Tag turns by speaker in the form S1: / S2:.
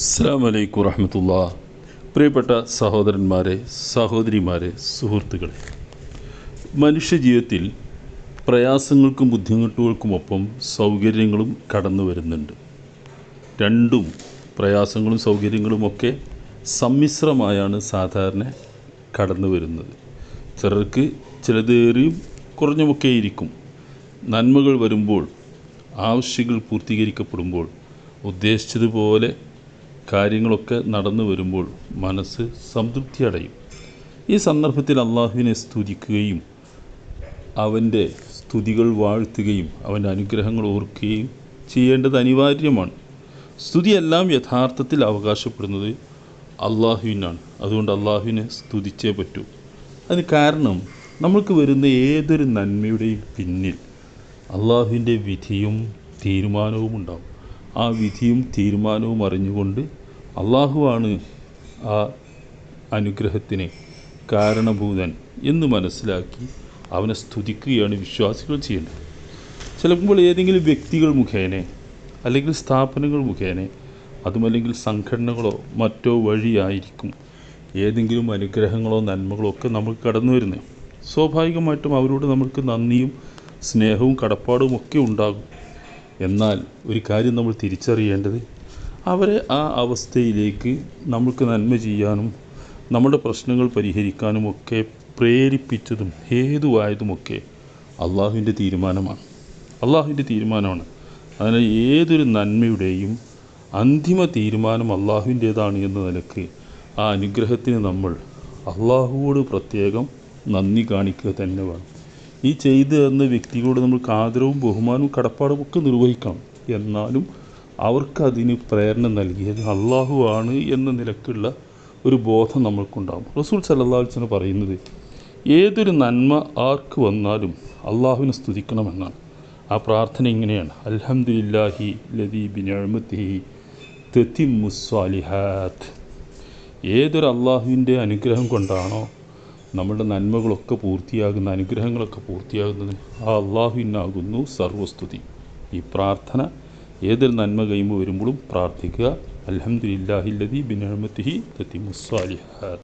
S1: അസ്സാം വലൈക്കും വറഹമത്തുള്ള. പ്രിയപ്പെട്ട സഹോദരന്മാരെ സഹോദരിമാരെ സുഹൃത്തുക്കളെ മനുഷ്യജീവിതത്തിൽ പ്രയാസങ്ങൾക്കും ബുദ്ധിമുട്ടുകൾക്കുമൊപ്പം സൗകര്യങ്ങളും കടന്നു വരുന്നുണ്ട്. രണ്ടും പ്രയാസങ്ങളും സൗകര്യങ്ങളുമൊക്കെ സമ്മിശ്രമായാണ് സാധാരണ കടന്നു വരുന്നത്. ചിലർക്ക് ചിലതേറിയും കുറഞ്ഞുമൊക്കെ ഇരിക്കും. നന്മകൾ വരുമ്പോൾ ആവശ്യങ്ങൾ പൂർത്തീകരിക്കപ്പെടുമ്പോൾ ഉദ്ദേശിച്ചതുപോലെ കാര്യങ്ങളൊക്കെ നടന്നു വരുമ്പോൾ മനസ്സ് സംതൃപ്തി അടയും ഈ സന്ദർഭത്തിൽ അള്ളാഹുവിനെ സ്തുതിക്കുകയും അവന്റെ സ്തുതികൾ വാഴ്ത്തുകയും അവന്റെ അനുഗ്രഹങ്ങൾ ഓർക്കുകയും ചെയ്യേണ്ടത് അനിവാര്യമാണ്. സ്തുതിയെല്ലാം യഥാർത്ഥത്തിൽ അവകാശപ്പെടുന്നത് അള്ളാഹുവിനാണ്. അതുകൊണ്ട് അള്ളാഹുവിനെ സ്തുതിച്ചേ പറ്റൂ. അതിന് കാരണം നമ്മൾക്ക് വരുന്ന ഏതൊരു നന്മയുടെയും പിന്നിൽ അള്ളാഹുവിന്റെ വിധിയും തീരുമാനവും ഉണ്ടാകും ആ വിധിയും തീരുമാനവും അറിഞ്ഞുകൊണ്ട് അള്ളാഹുവാണ് ആ അനുഗ്രഹത്തിന് കാരണഭൂതൻ എന്ന് മനസ്സിലാക്കി അവനെ സ്തുതിക്കുകയാണ് വിശ്വാസികൾ ചെയ്യേണ്ടത് ചിലപ്പോൾ ഏതെങ്കിലും വ്യക്തികൾ മുഖേന അല്ലെങ്കിൽ സ്ഥാപനങ്ങൾ മുഖേന അതുമല്ലെങ്കിൽ സംഘടനകളോ മറ്റോ വഴിയായിരിക്കും ഏതെങ്കിലും അനുഗ്രഹങ്ങളോ നന്മകളോ ഒക്കെ നമുക്ക് കടന്നു വരുന്നത്. സ്വാഭാവികമായിട്ടും അവരോട് നമുക്ക് നന്ദിയും സ്നേഹവും കടപ്പാടും ഒക്കെ ഉണ്ടാകും. എന്നാൽ ഒരു കാര്യം നമ്മൾ തിരിച്ചറിയേണ്ടത് അവരെ ആ അവസ്ഥയിലേക്ക് നമുക്ക് നന്മ ചെയ്യാനും നമ്മുടെ പ്രശ്നങ്ങൾ പരിഹരിക്കാനും ഒക്കെ പ്രേരിപ്പിച്ചതും ഹേതുവായതുമൊക്കെ അള്ളാഹുവിന്റെ തീരുമാനമാണ്. അള്ളാഹുവിന്റെ തീരുമാനമാണ്. അതിനാൽ ഏതൊരു നന്മയുടെയും അന്തിമ തീരുമാനം അള്ളാഹുവിന്റേതാണ് എന്ന നിലയ്ക്ക് ആ അനുഗ്രഹത്തിന് നമ്മൾ അള്ളാഹുവോട് പ്രത്യേകം നന്ദി കാണിക്കുക തന്നെ വേണം ഈ ചെയ്തു തന്ന വ്യക്തികളോട് നമ്മൾക്ക് ആദരവും ബഹുമാനവും കടപ്പാടും ഒക്കെ നിർവഹിക്കണം. എന്നാലും അവർക്കതിന് പ്രേരണ നൽകിയത് അള്ളാഹു ആണ് എന്ന നിലക്കുള്ള ഒരു ബോധം നമ്മൾക്കുണ്ടാകും റസൂൽ സല്ലാസ്വന് പറയുന്നത് ഏതൊരു നന്മ ആർക്ക് വന്നാലും അള്ളാഹുവിനെ സ്തുതിക്കണമെന്നാണ്. ആ പ്രാർത്ഥന ഇങ്ങനെയാണ്. അൽഹംദുലില്ലാഹി ലദീബിൻ ബിനഅ്മത്തിഹി തത്തിമുസ്വാലിഹാത്ത് ഏതൊരു അള്ളാഹുവിന്റെ അനുഗ്രഹം കൊണ്ടാണോ നമ്മുടെ നന്മകളൊക്കെ പൂർത്തിയാകുന്ന അനുഗ്രഹങ്ങളൊക്കെ പൂർത്തിയാകുന്നതിന് ആ അള്ളാഹുവിനാകുന്നു സർവസ്തുതി ഈ പ്രാർത്ഥന ഏതൊരു നന്മ കഴിയുമ്പോൾ വരുമ്പോഴും പ്രാർത്ഥിക്കുക. അലഹമുല്ലാഹില്ലതി ബിനഹമത്തിഹി തത്തിമുസ്വാലിഹാത്ത്